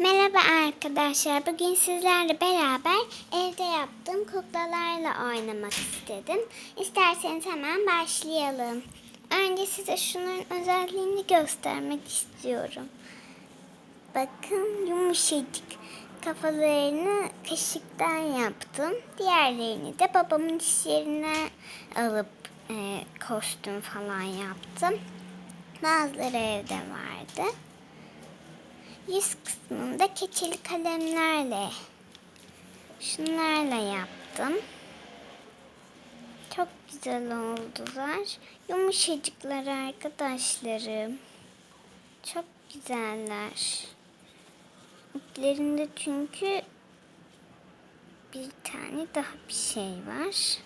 Merhaba arkadaşlar. Bugün sizlerle beraber evde yaptığım kuklalarla oynamak istedim. İsterseniz hemen başlayalım. Önce size şunun özelliğini göstermek istiyorum. Bakın yumuşacık. Kafalarını kaşıktan yaptım. Diğerlerini de babamın iş yerine alıp e, kostüm falan yaptım. Bazıları evde vardı. Yüz kısmında keçeli kalemlerle şunlarla yaptım. Çok güzel oldular. Yumuşacıklar arkadaşlarım. Çok güzeller. İplerinde çünkü bir tane daha bir şey var.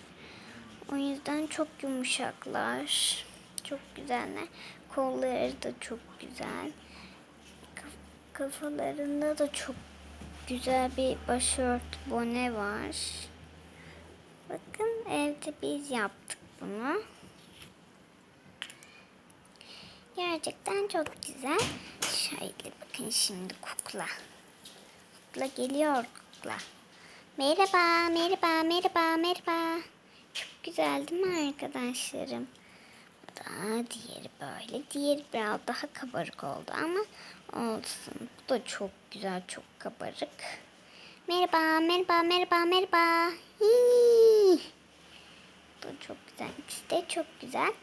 O yüzden çok yumuşaklar. Çok güzeller. Kolları da çok güzel. Kaf- Kafalarında da çok güzel bir başört bone var. Bakın evde biz yaptık bunu. Gerçekten çok güzel. Şöyle bakın şimdi kukla. Kukla geliyor kukla. Merhaba, merhaba, merhaba, merhaba. Çok güzel değil mi arkadaşlarım? Daha diğeri böyle. Diğeri biraz daha kabarık oldu ama olsun. Bu da çok güzel, çok kabarık. Merhaba, merhaba, merhaba, merhaba. Hii. Bu çok güzel. İkisi de çok güzel.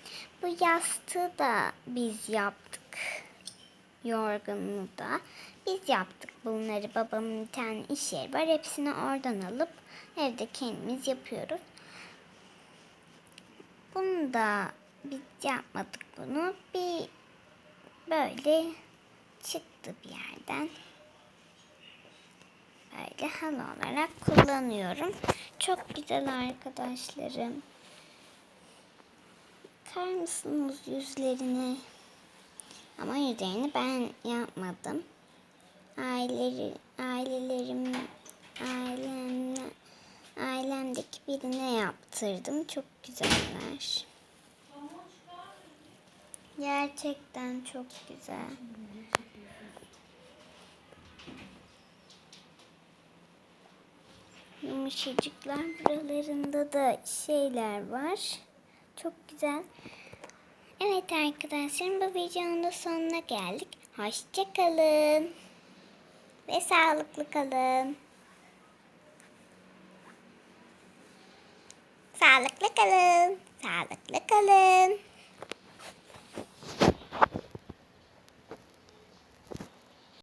Bu yastığı da biz yaptık. Yorganını da biz yaptık bunları. Babamın bir tane iş yeri var. Hepsini oradan alıp evde kendimiz yapıyoruz. Bunu da biz yapmadık bunu. Bir böyle çıktı bir yerden. Böyle halı olarak kullanıyorum. Çok güzel arkadaşlarım. Bakar mısınız yüzlerine? Ama yüzlerini ben yapmadım. Aileleri, ailelerim, ailem, ailemdeki birine yaptırdım. Çok güzeller. Gerçekten çok güzel. Yumuşacıklar buralarında da şeyler var. Çok güzel. Evet arkadaşlarım bu videonun da sonuna geldik. Hoşçakalın. Ve sağlıklı kalın. Sağlıklı kalın. Sağlıklı kalın.